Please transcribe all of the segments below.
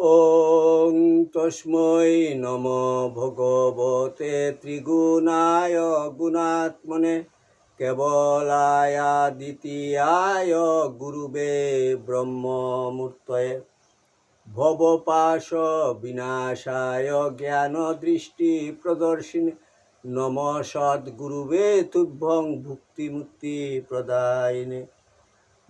ওং তস্মৈ নম ভগবতে ত্রিগুণায় গুণাত্মনে কেবলায় দ্বিতীয়ায় গুরুবে ব্রহ্মমূর্তয়ে ভবপাশ বিনাশায় জ্ঞান দৃষ্টি প্রদর্শিনী নম সদ্গুরুবে তুভ্যং ভুক্তিমুক্তি প্রদায়িনে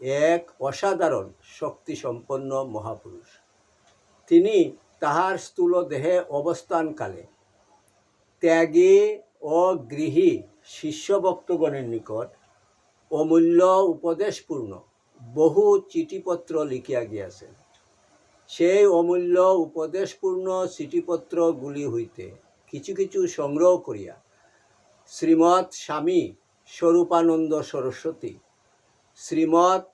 এক অসাধারণ শক্তিসম্পন্ন মহাপুরুষ। তিনি তাহার স্থূল দেহে অবস্থানকালে ত্যাগী ও গৃহী শিষ্যভক্তগণের নিকট অমূল্য উপদেশপূর্ণ বহু চিঠিপত্র লিখিয়া গিয়াছেন। সেই অমূল্য উপদেশপূর্ণ চিঠিপত্রগুলি হইতে কিছু কিছু সংগ্রহ করিয়া শ্রীমৎ স্বামী স্বরূপানন্দ সরস্বতী, শ্রীমৎ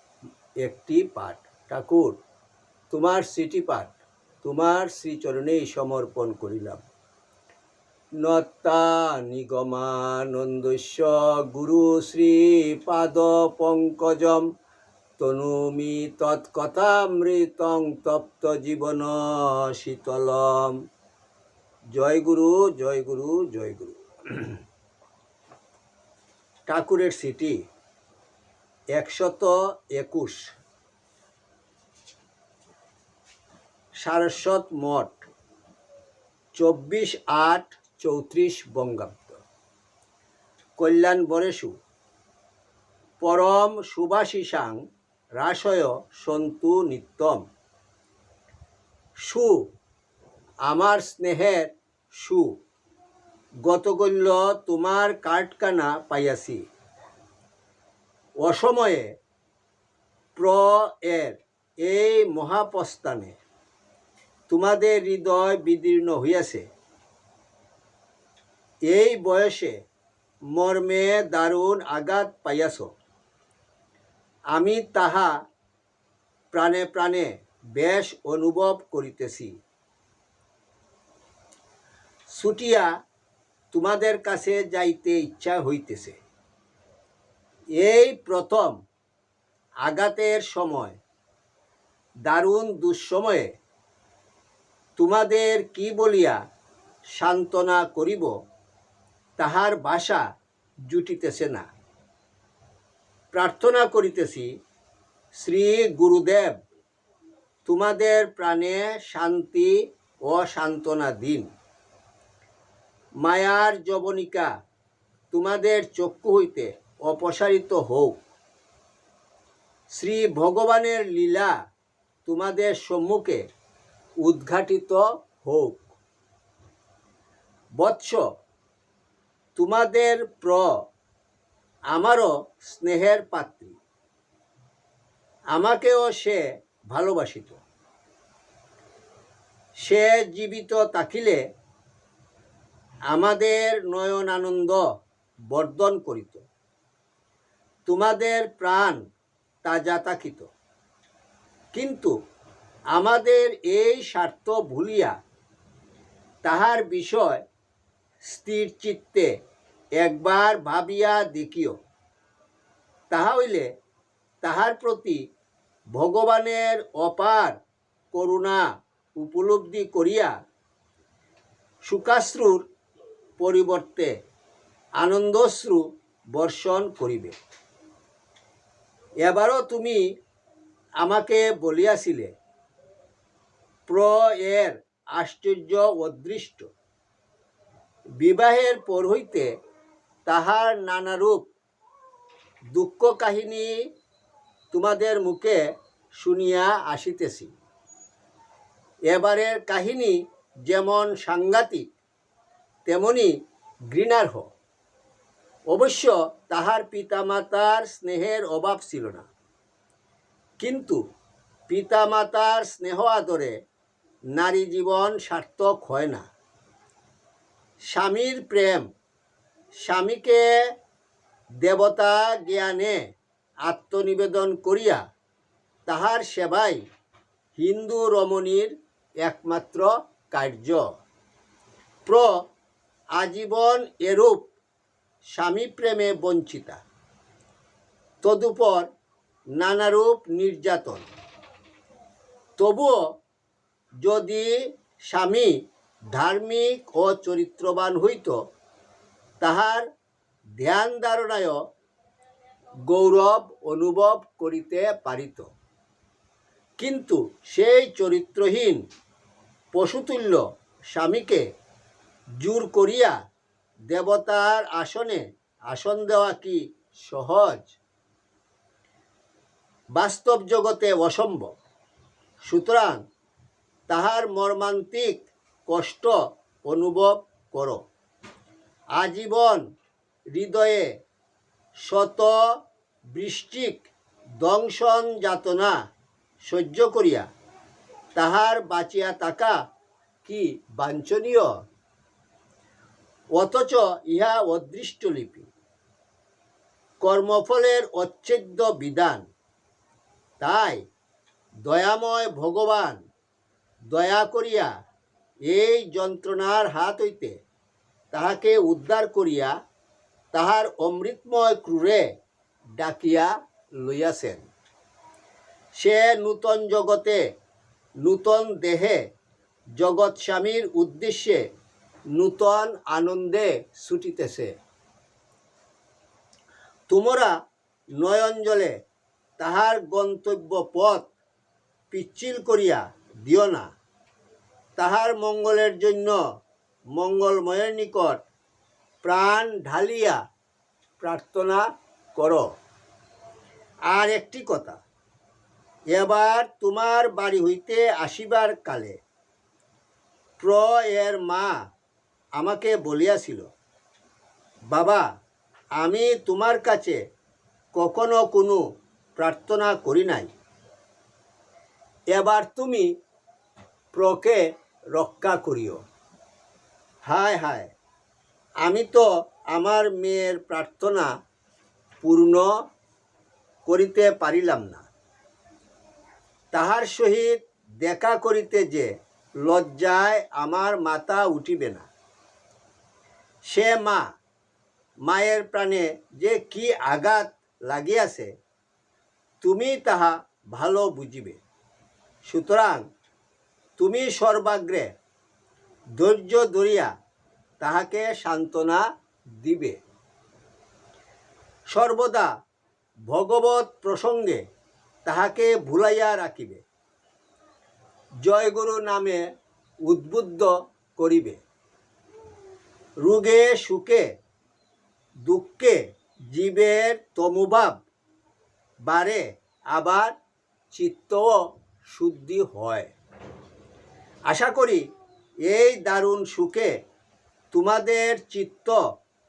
একটি পাঠ। ঠাকুর, তোমার সিটি পাঠ, তোমার শ্রীচরণেই সমর্পণ করিলাম। নত্তা নিগমানন্দস্য গুরু শ্রী পাদ পঙ্কজম তনুমি তৎকথামৃতং তপ্ত জীবন শীতলম। জয় গুরু জয় গুরু জয় গুরু। ঠাকুরের সিটি একশত একুশ। সারস্বত মঠ, চব্বিশ আট চৌত্রিশ বঙ্গাব্দ। কল্যাণ বরেশু পরম সুভাষিসাং রাসয় সন্তু নিত্যম। সু, আমার স্নেহের সু, গতকল্য তোমার কাঠকানা পাইয়াছি। অসময়ে প্র এর এই মহাপ্রস্থানে তোমাদের হৃদয় বিদীর্ণ হইয়াছে। এই বয়সে মর্মে দারুণ আঘাত পাইয়াছ। আমি তাহা প্রাণে প্রাণে বেশ অনুভব করিতেছি। ছুটিয়া তোমাদের কাছে যাইতে ইচ্ছা হইতেছে। এই প্রথম আঘাতের সময়, দারুণ দুঃসময়ে তোমাদের কি বলিয়া সান্ত্বনা করিব, তাহার বাসা জুটিতেছে না। প্রার্থনা করিতেছি, শ্রী গুরুদেব, তোমাদের প্রাণে শান্তি ও সান্ত্বনা দিন। মায়ার যবনিকা, তোমাদের চক্ষু হইতে অপসারিত হোক শ্রী ভগবানের লীলা তোমাদের সম্মুখে উদ্ঘাটিত হোক। বৎস, তোমাদের প্র, আমারও স্নেহের পাত্রী। আমাকেও সে ভালোবাসিত। সে জীবিত থাকিলে আমাদের নয়ন আনন্দ বর্ধন করিত। তোমাদের প্রাণ তাজা থাকিত কিন্তু আমাদের এই স্বার্থ ভুলিয়া তাহার বিষয় স্থির চিত্তে একবার ভাবিয়া দেখিও। তাহা হইলে তাহার প্রতি ভগবানের অপার করুণা উপলব্ধি করিয়া সুকাশ্রুর পরিবর্তে আনন্দশ্রু বর্ষণ করিবে। এবারও তুমি আমাকে বলিয়াছিলে প্র এর আশ্চর্য অদৃষ্ট। বিবাহের পর হইতে তাহার নানারূপ দুঃখ কাহিনী তোমাদের মুখে শুনিয়া আসিতেছি। এবারের কাহিনী যেমন সাংঘাতিক, তেমনি ঘৃণার্হ। অবশ্য তাহার পিতামাতার স্নেহের অভাব ছিল না। কিন্তু পিতামাতার স্নেহ আদরে নারী জীবন সার্থক হয় না। স্বামীর প্রেম, স্বামীকে দেবতা জ্ঞানে আত্মনিবেদন করিয়া তাহার সেবাই হিন্দু রমণীর একমাত্র কার্য। প্র, আজীবন এরূপ স্বামী প্রেমে বঞ্চিতা। তদুপর নানারূপ নির্যাতন। তবুও যদি স্বামী ধার্মিক ও চরিত্রবান হইত, তাহার ধ্যান ধারণায় গৌরব অনুভব করিতে পারিত। কিন্তু সেই চরিত্রহীন পশুতুল্য স্বামীকে জোর করিয়া দেবতার আসনে আসন দেওয়া কি সহজ? বাস্তব জগতে অসম্ভব। সুতরাং তাহার মর্মান্তিক কষ্ট অনুভব করো। আজীবন হৃদয়ে শত বৃষ্টিক দংশন যাতনা সহ্য করিয়া তাহার বাঁচিয়া থাকা কি বাঞ্ছনীয়? অথচ ইহা অদৃষ্ট লিপি। কর্মফলের অচ্ছেদ্য বিধান। তাই দয়াময় ভগবান দয়া করিয়া এই যন্ত্রণার হাত হইতে তাহাকে উদ্ধার করিয়া তাহার অমৃতময় ক্রুরে ডাকিয়া লইয়াছেন। সে নূতন জগতে, নূতন দেহে জগৎ স্বামীর উদ্দেশ্যে নূতন আনন্দে ছুটিতেছে। তোমরা নয়নজলে তাহার গন্তব্য পথ পিচ্ছিল করিয়া দিও না। তাহার মঙ্গলের জন্য মঙ্গলময়ের নিকট প্রাণ ঢালিয়া প্রার্থনা করো। আর একটি কথা, এবার তোমার বাড়ি হইতে আসিবার কালে প্র এর মা আমাকে বলিয়াছিল, বাবা, আমি তোমার কাছে কখনো কোনো প্রার্থনা করি নাই। এবার তুমি প্রকে রক্ষা করিও। হায় হায়, আমি তো আমার মেয়ের প্রার্থনা পূর্ণ করিতে পারিলাম না। তাহার সহিত দেখা করিতে যে লজ্জায় আমার মাথা উঠিবে না। সে মা, মায়ের প্রাণে যে কি আঘাত লাগিয়াছে, তুমি তাহা ভালো বুঝিবে। সুতরাং তুমি সর্বাগ্রে ধৈর্য ধরিয়া তাহাকে সান্ত্বনা দিবে। সর্বদা ভগবত প্রসঙ্গে তাহাকে ভুলাইয়া রাখিবে। জয়গুরু নামে উদ্বুদ্ধ করিবে। রোগে, সুখে, দুঃখে, জীবের তমুভাব বাড়ে, আবার চিত্তও শুদ্ধি হয়। আশা করি এই দারুণ সুখে তোমাদের চিত্ত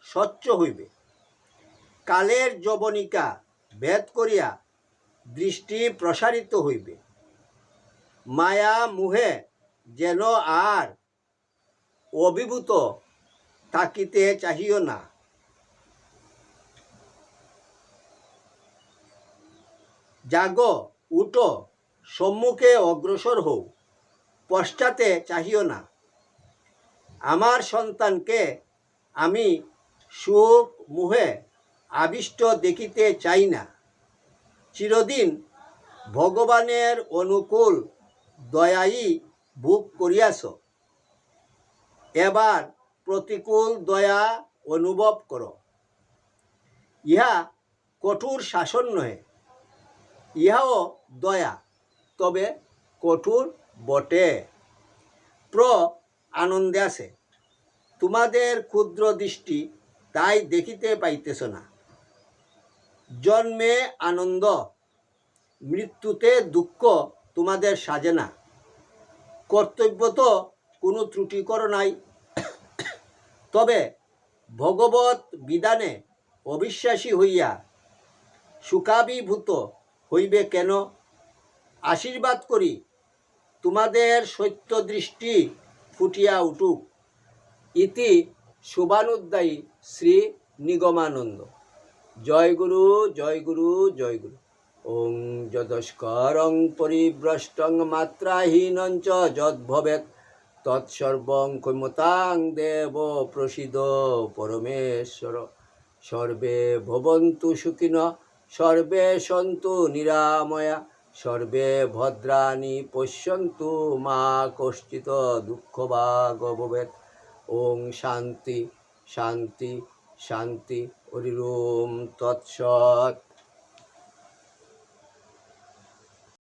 স্বচ্ছ হইবে। কালের যবনিকা ভেদ করিয়া দৃষ্টি প্রসারিত হইবে। মায়া মুহে যেন আর অভিভূত থাকিতে চাহিও না। জাগো, উঠো, সম্মুখে অগ্রসর হও, পশ্চাতে চাহিও না। আমার সন্তানকে আমি সুখ মুহে আবিষ্ট দেখিতে চাই না। চিরদিন ভগবানের অনুকূল দয়াই ভোগ করিয়াছ। এবার প্রতিকূল দয়া অনুভব করো। ইহা কঠোর শাসন নহে। ইহাও দয়া, তবে কঠোর বটে। প্র আনন্দে আছে। তোমাদের ক্ষুদ্র দৃষ্টি তাই দেখিতে পাইতেছ না। জন্মে আনন্দ, মৃত্যুতে দুঃখ তোমাদের সাজে না। কর্তব্য তো কোনো ত্রুটি করো নাই। তবে ভগবত বিধানে অবিশ্বাসী হইয়া সুখাভিভূত হইবে কেন? আশীর্বাদ করি, তোমাদের সত্য দৃষ্টি ফুটিয়া উঠুক। ইতি শুভানুদ্দায়ী শ্রী নিগমানন্দ। জয় গুরু জয় গুরু জয় গুরু। ওং যদস্করং পরিভ্রষ্টং মাত্রাহীনং চ যদ্ভবেৎ তৎসর্বং দেব প্রসিদ পরমেশ্বর। সর্বে ভবন্তু সুখিন, সর্বে সন্তু নিরাময়া, সর্বে ভদ্রাণী পশ্যন্তু মা কশ্চিত দুঃখ বা ভবেৎ। ওং শান্তি শান্তি শান্তি হরিম তৎসৎ।